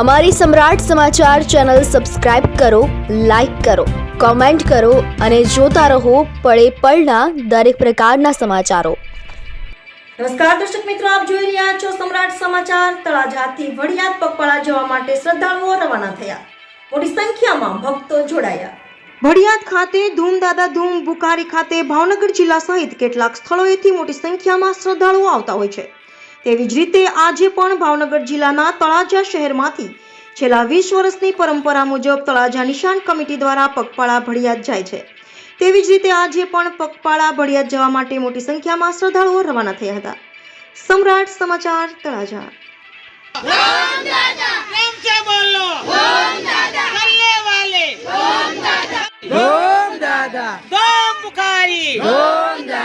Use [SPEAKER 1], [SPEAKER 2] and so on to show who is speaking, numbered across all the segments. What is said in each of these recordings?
[SPEAKER 1] અમારી સમ્રાટ સમાચાર ચેનલ સબસ્ક્રાઇબ કરો લાઇક કરો કોમેન્ટ કરો અને જોતા રહો પળે પળના દરેક પ્રકારના સમાચારો.
[SPEAKER 2] નમસ્કાર દર્શક મિત્રો આપ જોઈ રહ્યા છો સમ્રાટ સમાચાર. તળાજાથી વડિયાદ પગપાળા જવા માટે શ્રદ્ધાળુઓ રવાના થયા. મોટી સંખ્યામાં ભક્તો જોડાયા. વડિયાદ ખાતે ધૂમ દાદા ધૂમ બુકારી ખાતે ભાવનગર જિલ્લા સહિત કેટલાક સ્થળોએથી મોટી સંખ્યામાં શ્રદ્ધાળુઓ આવતા હોય છે. તેવી જ રીતે આજે પણ ભાવનગર જિલ્લાના તળાજા શહેરમાંથી છેલ્લા વીસ વર્ષની પરંપરા મુજબ તળાજા નિશાન કમિટી દ્વારા પગપાળા ભળિયાત જાય છે. તેવી જ રીતે આજે પણ પગપાળા ભળિયાત જવા માટે મોટી સંખ્યામાં શ્રદ્ધાળુઓ રવાના થયા હતા. સમ્રાટ સમાચાર તળાજા.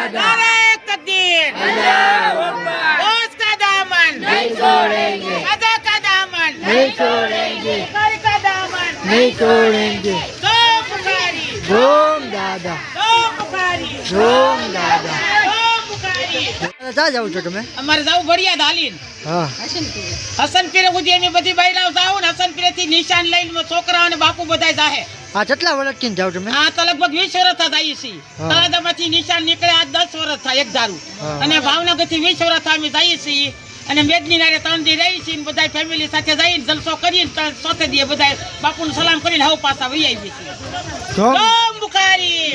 [SPEAKER 3] દાદા.
[SPEAKER 4] नहीं छोड़ेंगे રોમ
[SPEAKER 3] દાદા રોમ દાદા એની બધી બૈરાઓ જાવ ને હસનપીરથી નિશાન લઈને છોકરા બાપુ બધા જાહે.
[SPEAKER 4] આ કેટલા વર્ષથી જાવ તમે?
[SPEAKER 3] તો લગભગ 20 વર્ષ થા
[SPEAKER 4] જઈએ
[SPEAKER 3] છીએ. નિશાન નીકળે આ 10 વર્ષ થા એક ધારું. અને ભાવનગરથી વીસ વર્ષ અમે જઈએ છીએ. અને મેદની નારે ત્રણ દી રહી છીએ બધા ફેમિલી સાથે જઈને જલસો કરીને ચોથે દીએ બધા બાપુને સલામ કરીને હવ પાછા વહી આવી છીએ. બુખારી.